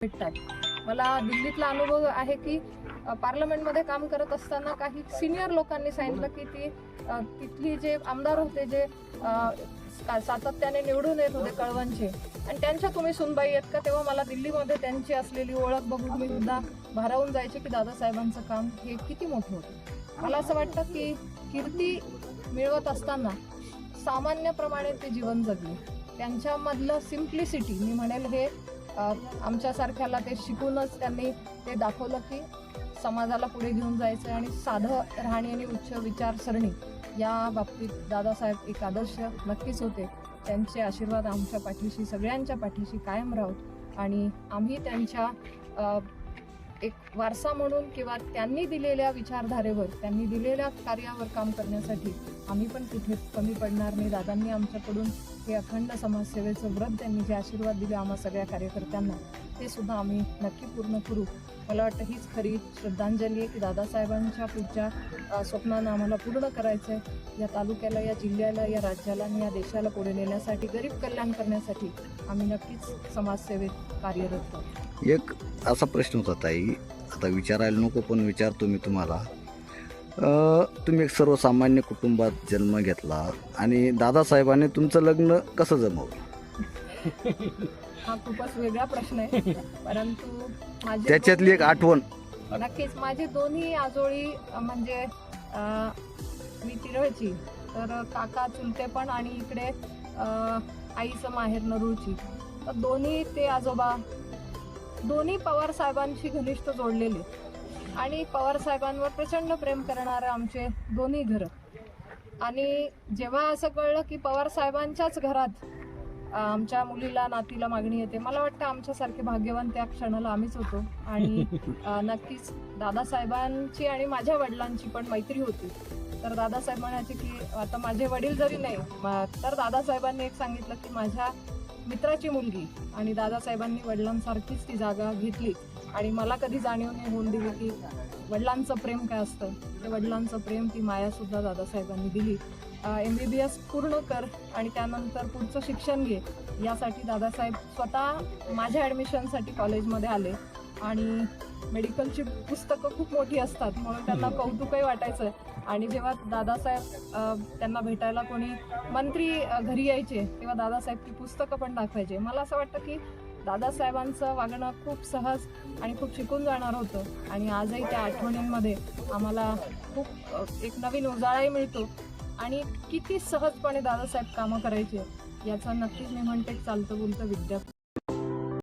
भेटतात. मला दिल्लीतला अनुभव आहे की पार्लमेंटमध्ये काम करत असताना काही सिनियर लोकांनी सांगितलं की ती तिथली जे आमदार होते जे सातत्याने निवडून येत होते कळवणचे. आणि त्यांच्या तुम्ही सुनबाई आहेत का तेव्हा मला दिल्लीमध्ये त्यांची असलेली ओळख बघून मी सुद्धा भारावून जायचे की दादासाहेबांचं काम हे किती मोठं होतं. मला असं वाटतं की कीर्ती मिळवत असताना सामान्यप्रमाणे ते जीवन जगले. त्यांच्यामधलं सिम्प्लिसिटी मी म्हणेल हे आमच्यासारख्याला ते शिकूनच त्यांनी ते दाखवलं की समाजाला पुढे घेऊन जायचं आणि साधं राहणी आणि उच्च विचारसरणी या बाबतीत दादासाहेब एक आदर्श नक्कीच होते. त्यांचे आशीर्वाद आमच्या पाठीशी सगळ्यांच्या पाठीशी कायम राहोत आणि आम्ही त्यांच्या एक वारसा म्हणून किंवा त्यांनी दिलेल्या विचारधारेवर त्यांनी दिलेल्या कार्यावर काम करण्यासाठी आम्ही पण कुठे कमी पडणार नाही. दादांनी आमच्याकडून हे अखंड समाजसेवेचं व्रत त्यांनी जे आशीर्वाद दिले आम्हा सगळ्या कार्यकर्त्यांना ते सुद्धा आम्ही नक्की पूर्ण करू. मला वाटतं हीच खरी श्रद्धांजली आहे की दादासाहेबांच्या पुढच्या स्वप्नांना आम्हाला पूर्ण करायचं आहे. या तालुक्याला या जिल्ह्याला या राज्याला आणि या देशाला पुढे नेण्यासाठी गरीब कल्याण करण्यासाठी आम्ही नक्कीच समाजसेवेत कार्यरत आहोत. एक असा प्रश्न होता ताई. आता विचारायला नको पण विचारतो मी तुम्हाला. तुम्ही एक सर्वसामान्य कुटुंबात जन्म घेतला आणि दादासाहेबांनी तुमचं लग्न कसं जमवलं? हा खूपच वेगळा प्रश्न आहे. परंतु माझे त्याच्यातली एक आठवण. नक्कीच माझे दोन्ही आजोळी म्हणजे अ, मी तिरळची तर काका चुलते पण आणि इकडे अ, आईचं माहेर नरूळची. तर दोन्ही ते आजोबा दोन्ही पवार साहेबांशी घनिष्ठ जोडलेले. आणि पवार साहेबांवर प्रचंड प्रेम करणारे आमचे दोन्ही घरं. आणि जेव्हा असं कळलं की पवार साहेबांच्याच घरात आमच्या मुलीला नातीला मागणी येते. मला वाटतं आमच्यासारखे भाग्यवान त्या क्षणाला आम्हीच होतो. आणि नक्कीच दादासाहेबांची आणि माझ्या वडिलांची पण मैत्री होती. तर दादासाहेब म्हणायचे की आता माझे वडील जरी नाही तर दादासाहेबांनी एक सांगितलं की माझ्या मित्राची मुलगी आणि दादासाहेबांनी वडिलांसारखीच ती जागा घेतली. आणि मला कधी जाणीव नाही होऊन दिली की वडिलांचं प्रेम काय असतं ते वडिलांचं प्रेम ती मायासुद्धा दादासाहेबांनी दिली. एम बी बी एस पूर्ण कर आणि त्यानंतर पुढचं शिक्षण घे यासाठी दादासाहेब स्वतः माझ्या ॲडमिशनसाठी कॉलेजमध्ये आले. आणि मेडिकलची पुस्तकं खूप मोठी असतात म्हणून त्यांना कौतुकही वाटायचं. आणि जेव्हा दादासाहेब त्यांना भेटायला कोणी मंत्री घरी यायचे तेव्हा दादासाहेब ती पुस्तकं पण दाखवायचे. मला असं वाटतं की दादासाहेबांचं वागणं खूप सहज आणि खूप शिकून जाणार होतं. आणि आजही त्या आठवणींमध्ये आम्हाला खूप एक नवीन उजाळाही मिळतो. आणि किती सहजपणे दादासाहेब कामं करायचे याचं नक्कीच मी म्हणते चालतं बोलतं विद्या